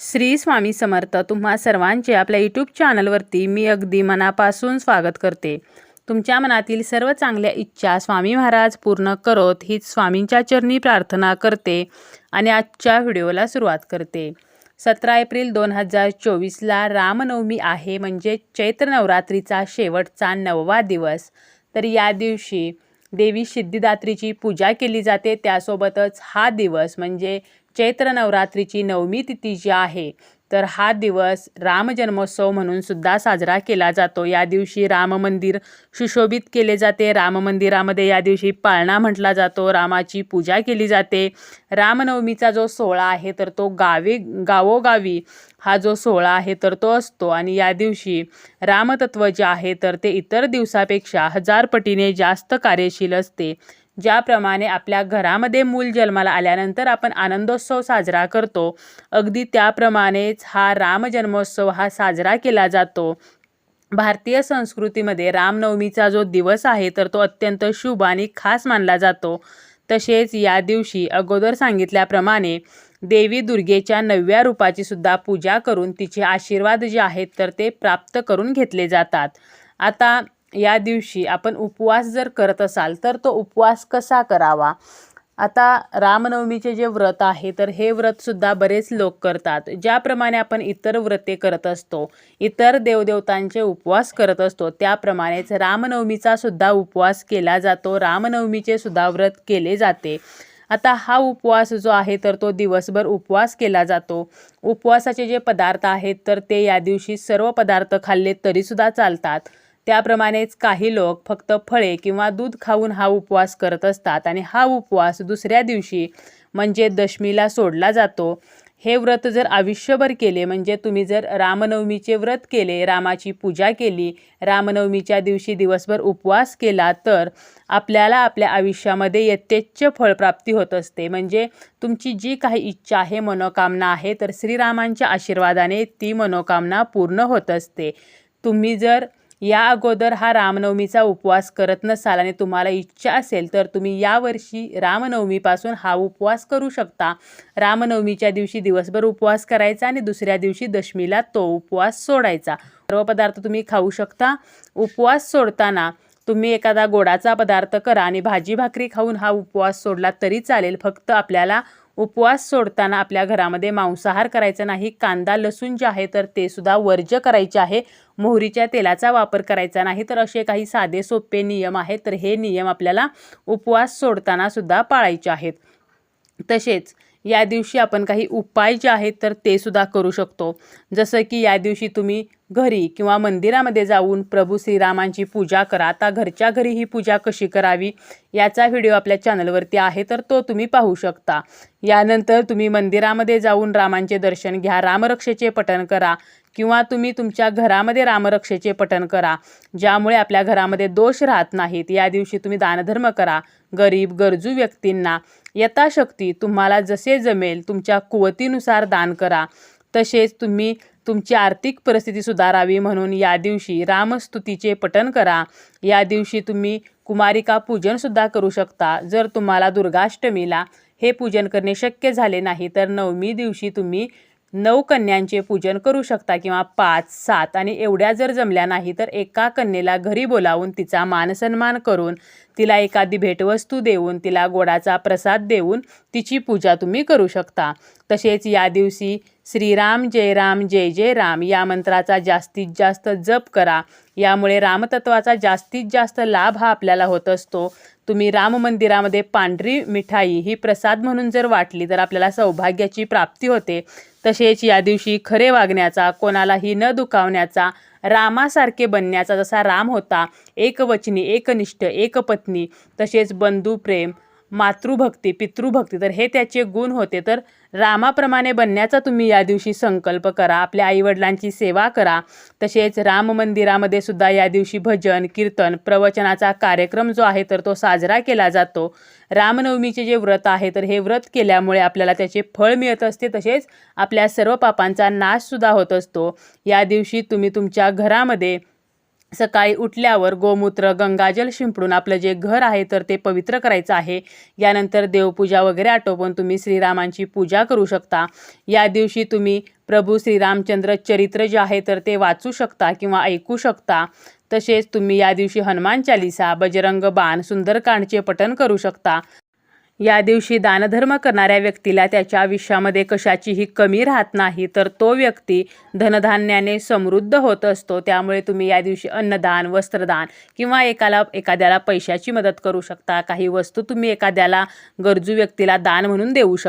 श्री स्वामी समर्थ तुम्हा सर्वांचे आपल्या यूट्यूब चॅनलवरती मी अगदी मनापासून स्वागत करते. तुमच्या मनातील सर्व चांगल्या इच्छा स्वामी महाराज पूर्ण करोत हीच स्वामींच्या चरणी प्रार्थना करते आणि आजच्या व्हिडिओला सुरुवात करते. सतरा एप्रिल दोन हजार चोवीसला रामनवमी आहे म्हणजे चैत्र नवरात्रीचा शेवटचा नववा दिवस. तर या दिवशी देवी सिद्धिदात्रीची पूजा केली जाते त्यासोबतच हा दिवस म्हणजे चैत्र नवरात्रीची नवमी तिथी जी आहे तर हा दिवस राम जन्मोत्सव म्हणून सुद्धा साजरा केला जातो. या दिवशी राम मंदिर सुशोभित केले जाते. राम मंदिरामध्ये या दिवशी पाळणा म्हटला जातो. रामाची पूजा केली जाते. रामनवमीचा जो सोहळा आहे तर तो गावी गावोगावी हा जो सोहळा आहे तर तो असतो. आणि या दिवशी रामतत्व जे आहे तर ते इतर दिवसापेक्षा हजार पटीने जास्त कार्यशील असते. ज्याप्रमाणे आपल्या घरामध्ये मूल जन्माला आल्यानंतर आपण आनंदोत्सव साजरा करतो. अगदी त्याप्रमाणेच हा रामजन्मोत्सव हा साजरा केला जातो. भारतीय संस्कृतीमध्ये रामनवमीचा जो दिवस आहे तर तो अत्यंत शुभ आणि खास मानला जातो. तसेच या दिवशी अगोदर सांगितल्याप्रमाणे देवी दुर्गेच्या नवव्या रूपाची सुद्धा पूजा करून तिचे आशीर्वाद जे आहेत तर ते प्राप्त करून घेतले जातात. आता या दिवशी आपण उपवास जर करत असाल तर तो उपवास कसा करावा? आता रामनवमीचे जे व्रत आहे तर हे व्रतसुद्धा बरेच लोक करतात. ज्याप्रमाणे आपण इतर व्रते करत असतो इतर देवदेवतांचे उपवास करत असतो त्याप्रमाणेच रामनवमीचा सुद्धा उपवास केला जातो. रामनवमीचे सुद्धा व्रत केले जाते. आता हा उपवास जो आहे तर तो दिवसभर उपवास केला जातो. उपवासाचे जे पदार्थ आहेत तर ते या दिवशी सर्व पदार्थ खाल्ले तरीसुद्धा चालतात. त्याप्रमाणेच काही लोक फक्त फळे किंवा दूध खाऊन हा उपवास करत असतात आणि हा उपवास दुसऱ्या दिवशी म्हणजे दशमीला सोडला जातो. हे व्रत जर आयुष्यभर केले म्हणजे तुम्ही जर रामनवमीचे व्रत केले रामाची पूजा केली रामनवमीच्या दिवशी दिवसभर उपवास केला तर आपल्याला आपल्या आयुष्यामध्ये यथेच्छ फळप्राप्ती होत असते. म्हणजे तुमची जी काही इच्छा आहे मनोकामना आहे तर श्रीरामांच्या आशीर्वादाने ती मनोकामना पूर्ण होत असते. तुम्ही जर या अगोदर हा रामनवमीचा उपवास करत नसाल आणि तुम्हाला इच्छा असेल तर तुम्ही यावर्षी रामनवमीपासून हा उपवास करू शकता. रामनवमीच्या दिवशी दिवसभर उपवास करायचा आणि दुसऱ्या दिवशी दशमीला तो उपवास सोडायचा. सर्व पदार्थ तुम्ही खाऊ शकता. उपवास सोडताना तुम्ही एखादा गोडाचा पदार्थ करा आणि भाजी भाकरी खाऊन हा उपवास सोडला तरी चालेल. फक्त आपल्याला उपवास सोडताना आपल्या घरामध्ये मांसाहार करायचा नाही कांदा लसूण जे आहे तर ते सुद्धा वर्ज्य करायचे आहे मोहरीच्या तेलाचा वापर करायचा नाही तर असे काही साधे सोपे नियम आहेत तर हे नियम आपल्याला उपवास सोडताना सुद्धा पाळायचे आहेत. तसेच या दिवशी आपण काही उपाय जे आहेत तर ते सुद्धा करू शकतो. जसं की या दिवशी तुम्ही घरी किंवा मंदिरामध्ये जाऊन प्रभू श्रीरामांची पूजा करा. आता घरच्या घरी ही पूजा कशी करावी याचा व्हिडिओ आपल्या चॅनलवरती आहे तर तो तुम्ही पाहू शकता. यानंतर तुम्ही मंदिरामध्ये जाऊन रामांचे दर्शन घ्या. रामरक्षेचे पठण करा किंवा तुम्ही तुमच्या घरामध्ये रामरक्षेचे पठण करा ज्यामुळे आपल्या घरामध्ये दोष राहत नाहीत. या दिवशी तुम्ही दानधर्म करा. गरीब गरजू व्यक्तींना यथाशक्ती तुम्हाला जसे जमेल तुमच्या कुवतीनुसार दान करा. तसेच तुम्ही तुमची आर्थिक परिस्थिती सुधारावी म्हणून या दिवशी रामस्तुतीचे पठण करा. या दिवशी तुम्ही कुमारिका पूजनसुद्धा करू शकता. जर तुम्हाला दुर्गाष्टमीला हे पूजन करणे शक्य झाले नाही तर नवमी दिवशी तुम्ही नऊ कन्यांचे पूजन करू शकता किंवा पाच सात आणि एवढ्या जर जमल्या नाही तर एका कन्येला घरी बोलावून तिचा मानसन्मान करून तिला एखादी भेटवस्तू देऊन तिला गोडाचा प्रसाद देऊन तिची पूजा तुम्ही करू शकता. तसेच या दिवशी श्रीराम जय राम जय जय राम या मंत्राचा जास्तीत जास्त जप करा. यामुळे रामतत्वाचा जास्तीत जास्त लाभ हा आपल्याला होत असतो. तुम्ही राम मंदिरामध्ये पांढरी मिठाई ही प्रसाद म्हणून जर वाटली तर आपल्याला सौभाग्याची प्राप्ती होते. तसेच या दिवशी खरे वागण्याचा कोणालाही न दुखावण्याचा रामासारखे बनण्याचा जसा राम होता एकवचनी एकनिष्ठ एकपत्नी तसेच बंधू प्रेम मातृभक्ती पितृभक्ती तर हे त्याचे गुण होते. तर रामाप्रमाणे बनण्याचा तुम्ही या दिवशी संकल्प करा आपल्या आईवडिलांची सेवा करा. तसेच राम मंदिरामध्ये सुद्धा या दिवशी भजन कीर्तन प्रवचनाचा कार्यक्रम जो आहे तर तो साजरा केला जातो. रामनवमीचे जे व्रत आहे तर हे व्रत केल्यामुळे आपल्याला त्याचे फळ मिळत असते. तसेच आपल्या सर्व पापांचा नाशसुद्धा होत असतो. या दिवशी तुम्ही तुमच्या घरामध्ये सकाळी उठल्यावर गोमूत्र गंगाजल शिंपडून आपलं जे घर आहे तर ते पवित्र करायचं आहे. यानंतर देवपूजा वगैरे आटोपून तुम्ही श्रीरामांची पूजा करू शकता. या दिवशी तुम्ही प्रभू श्रीरामचंद्र चरित्र जे आहे तर ते वाचू शकता किंवा ऐकू शकता. तसेच तुम्ही या दिवशी हनुमान चालिसा बजरंग बाण सुंदरकांडचे पठण करू शकता. या दिवशी दानधर्म करणाऱ्या व्यक्तीला त्याच्या आयुष्यामध्ये कशाचीही कमी राहत नाही तर तो व्यक्ती धनधान्याने समृद्ध होत असतो. त्यामुळे तुम्ही या दिवशी अन्नदान वस्त्रदान किंवा एकाला एखाद्याला पैशाची मदत करू शकता. काही वस्तू तुम्ही एखाद्याला गरजू व्यक्तीला दान म्हणून देऊ शकता.